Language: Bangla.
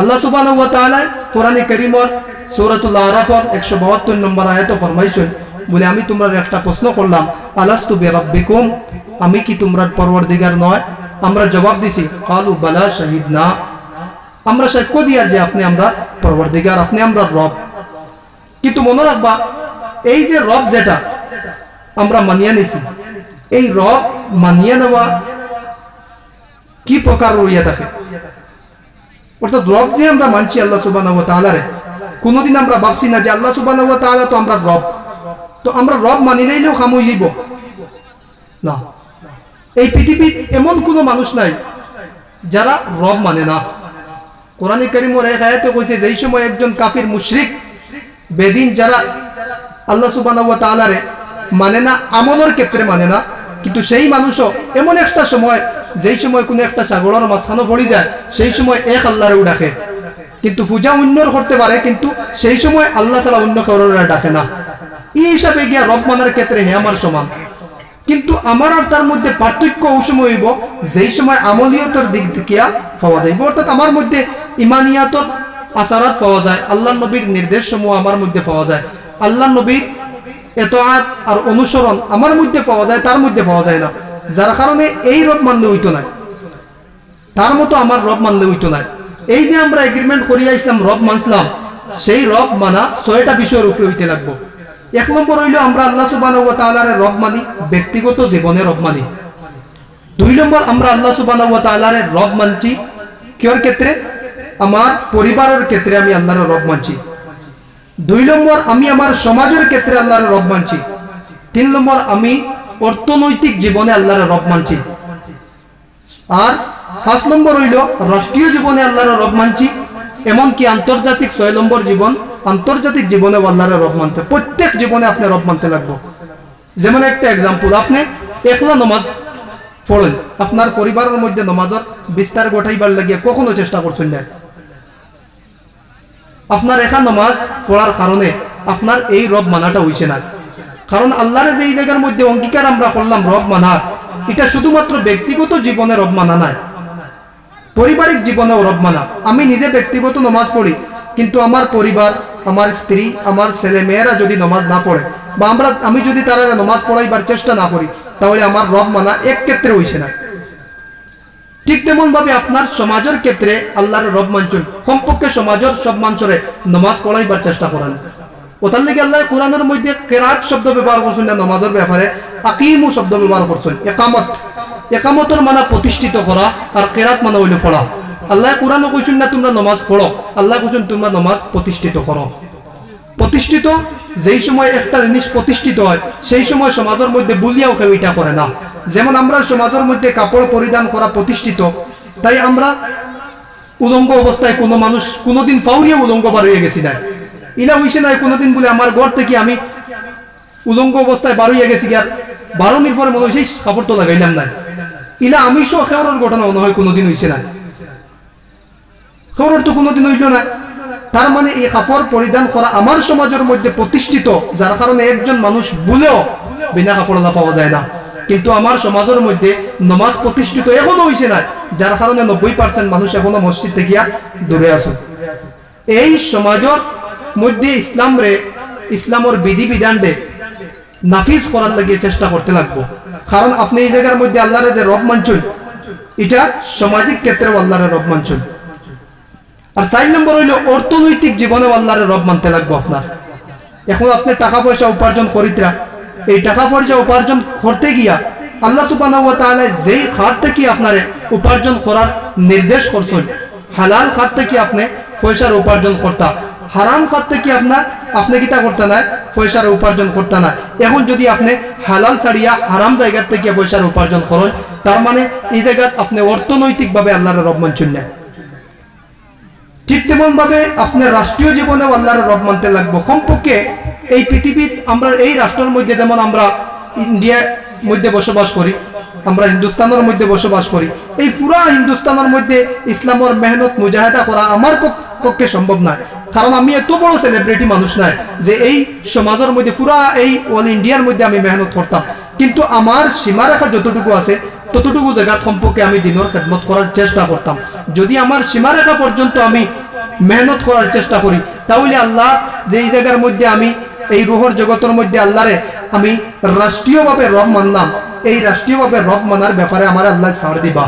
আল্লাহ সুবাহ কোরআনে করিমর সৌরাতুল্লাহ আরাফর একশো বাহাত্তর নম্বর আয়াত ফরমাইছেন, বলে আমি তোমরা একটা প্রশ্ন করলাম, আলাস্তু বে রব্বিকুম আমি কি তোমরা পরওয়ারদিগার নয়? আমরা জবাব দিছি, কালু বালা শহীদ না। আমরা সাক্ষ্য দিয়ার যে আপনি আমরা পরওয়ারদিগার, আপনি আমরা রব। কিন্তু মনে রাখবা, এই যে রব যেটা, আমরা মানিয়ে নিছি। এই রব মানিয়ে নেওয়া কি প্রকার রইয়া থাকে অর্থাৎ রব যে আমরা মানছি আল্লাহ সুবাহ কোনোদিন আমরা ভাবছি না যে আল্লাহ সুবাহ তো আমরা রব। তো আমরা রব মানি নিলেও খামই যাইব না। এই পৃথিবীর এমন কোনো মানুষ নাই যারা রব মানে না। কোরআনে করিমর এক আয়াতে কইছে, যেই সময় একজন কাফির, মুশরিক, বেদিন যারা আল্লাহ সুবাহ মানে না, আমলের ক্ষেত্রে মানে না, কিন্তু সেই মানুষও এমন একটা সময় যেই সময় কোনো একটা সাগরের মাঝখানে পড়ে যায়, সেই সময় এক আল্লাহরেও ডাকে। কিন্তু পূজা অন্যর করতে পারে, কিন্তু সেই সময় আল্লাহ ছাড়া অন্য কারোর ডাকে না। এই হিসাবে গিয়া রব মানার ক্ষেত্রে হে আমার সমান। কিন্তু আমার আর তার মধ্যে পার্থক্য ওই সময় হইব, যেই সময় আমলিয়তর দিক থেকে পাওয়া যাইব। অর্থাৎ আমার মধ্যে ইমানিয়াতর আসারাত পাওয়া যায় আল্লাহ নবীর নির্দেশ সমূহ আমার মধ্যে পাওয়া যায়। আল্লাহ নবীর এতআত আর অনুসরণ আমার মধ্যে পাওয়া যায়, তার মধ্যে পাওয়া যায় না। যার কারণে এই রব মানলে হইতো না তার মতো আমার রব মানলে হইতো না এই যে আমরা এগ্রিমেন্ট করিয়া ইসলাম, রব মানছিলাম, সেই রব মানা ছয়টা বিষয়ের উপরে হইতে লাগবো। এক নম্বর হইল আমরা আল্লাহ সুবাহ রব মানি, ব্যক্তিগত জীবনে রব মানি। দুই নম্বর আমরা আল্লাহ সুবাহ রব মানছি কিয়র ক্ষেত্রে? আমার পরিবারের ক্ষেত্রে আমি আল্লাহর রব মানছি। দুই নম্বর আমি আমার সমাজের ক্ষেত্রে আল্লাহর রব মানছি। তিন নম্বর আমি অর্থনৈতিক জীবনে আল্লাহর রব মানছি। আর পাঁচ নম্বর হইল, রাষ্ট্রীয় জীবনে আল্লাহর রব মানছি, এমনকি আন্তর্জাতিক ছয় নম্বর জীবন, আন্তর্জাতিক জীবনে আল্লাহর রব মানতে, প্রত্যেক জীবনে আপনি রব মানতে লাগবো। যেমন একটা এক্সাম্পল আপনি একলা নমাজ পড়েন, আপনার পরিবারের মধ্যে নমাজের বিস্তার গোটাইবার লাগিয়ে কখনো চেষ্টা করছেন না। আপনার একা নমাজ পড়ার কারণে আপনার এই রব মানাটা হইছে না। কারণ আল্লাহর যে এই জায়গার মধ্যে অঙ্গীকার আমরা করলাম রব মানা, এটা শুধুমাত্র ব্যক্তিগত জীবনে রব মানা নাই। পারিবারিক জীবনেও রব মানা। আমি নিজে ব্যক্তিগত নমাজ পড়ি, কিন্তু আমার পরিবার, আমার স্ত্রী, আমার ছেলে মেয়েরা যদি নমাজ না পড়ে, বা আমরা, আমি যদি তারা নমাজ পড়াইবার চেষ্টা না করি, তাহলে আমার রব মানা এক ক্ষেত্রে হইছে না। ঠিক তেমন ভাবে আপনার সমাজের ক্ষেত্রে আল্লাহর রব মানছেন কমপক্ষে সমাজের সব মানুষরে নমাজ পড়াইবার চেষ্টা করেন। ওটার লেগে আল্লাহ কোরআনের মধ্যে কেরাত শব্দ ব্যবহার করছেন, না নমাজের ব্যাপারে আকিমু শব্দ ব্যবহার করছেন। একামত, একামতর মানা প্রতিষ্ঠিত করা আর কেরাত মানা হইলে পড়া। আল্লাহ কোরআনও কইছেন, না, তোমরা নমাজ পড়ো। আল্লাহ কইছেন, তোমরা নমাজ প্রতিষ্ঠিত করো। প্রতিষ্ঠিত, যেই সময় একটা জিনিস প্রতিষ্ঠিত হয়, সেই সময় সমাজের মধ্যে বুলিয়াও কেউ এটা করে না। যেমন আমরা সমাজের মধ্যে কাপড় পরিধান করা প্রতিষ্ঠিত, তাই আমরা উলঙ্গ অবস্থায় কোনো মানুষ কোনোদিন ফাউরিয়া উলঙ্গ বার হয়ে গেছি না। ইলা হইছে নাই কোনোদিন বলে আমার ঘর থেকে আমি উলঙ্গ অবস্থায় বার হইয়া গেছি আর বারোনির পরে মনে হয়েছে কাপড় তো লাগাইলাম না ইলা আমি সহ খেওয়ার ঘটনা মনে হয় কোনোদিন হইছে না খেওয়ার তো কোনোদিন হইল না তার মানে এই কাপড় পরিধান করা আমার সমাজের মধ্যে প্রতিষ্ঠিত, যার কারণে একজন মানুষ বলেও বিনা কাপড় পাওয়া যায় না। কিন্তু আমার সমাজের মধ্যে নমাজ প্রতিষ্ঠিত এখনও হয়েছে না যার কারণে নব্বই পার্সেন্ট মানুষ এখনও মসজিদ থেকে দূরে আছে। এই সমাজের মধ্যে ইসলাম রে, ইসলামের বিধি বিধান রে নাফিজ করার লাগিয়ে চেষ্টা করতে লাগবো। কারণ আপনি এই জায়গার মধ্যে আল্লাহরে যে রব মানছেন, এটা সামাজিক ক্ষেত্রেও আল্লাহরে রব মানছেন। আর চার নম্বর হইল, অর্থনৈতিক জীবনে আল্লাহরে রব মানতে লাগবো আপনার। এখন আপনি টাকা পয়সা উপার্জন করিতরা, এই টাকা পয়সা উপার্জন করতে গিয়া আল্লাহ সুবাহ যেই খাত থেকে আপনারে উপার্জন করার নির্দেশ করছেন, হালাল খাত থেকে আপনি পয়সার উপার্জন করতা। হারাম খাত থেকে আপনার? আপনি কিতা করতে না পয়সার উপার্জন করতে না এখন যদি আপনি হালাল ছাড়িয়া হারাম জায়গার থেকে পয়সার উপার্জন করেন, তার মানে এই জায়গাত আপনি অর্থনৈতিকভাবে আল্লাহর রব মানছেন ঠিক তেমন ভাবে আপনার রাষ্ট্রীয় জীবনে আল্লাহর রব মানতে লাগবো। কমপক্ষে এই পৃথিবীর আমরা, এই রাষ্ট্রের মধ্যে যেমন আমরা ইন্ডিয়ার মধ্যে বসবাস করি, আমরা হিন্দুস্তানের মধ্যে বসবাস করি, এই পুরা হিন্দুস্তানের মধ্যে ইসলামের মেহনত, মুজাহেদা করা আমার পক্ষে সম্ভব নয়। কারণ আমি এত বড় সেলিব্রিটি মানুষ নয় যে এই সমাজের মধ্যে, পুরা এই অল ইন্ডিয়ার মধ্যে আমি মেহনত করতাম। কিন্তু আমার সীমারেখা যতটুকু আছে, ততটুকু জায়গা সম্পর্কে আমি দিনের খেদমত করার চেষ্টা করতাম। যদি আমার সীমারেখা পর্যন্ত আমি মেহনত করার চেষ্টা করি, তাহলে আল্লাহ যে এই জায়গার মধ্যে আমি, এই রুহর জগতের মধ্যে আল্লাহরে আমি রাষ্ট্রীয়ভাবে রব মানলাম, এই রাষ্ট্রীয়ভাবে রব মানার ব্যাপারে আমার আল্লাহ ছাড় দিবা।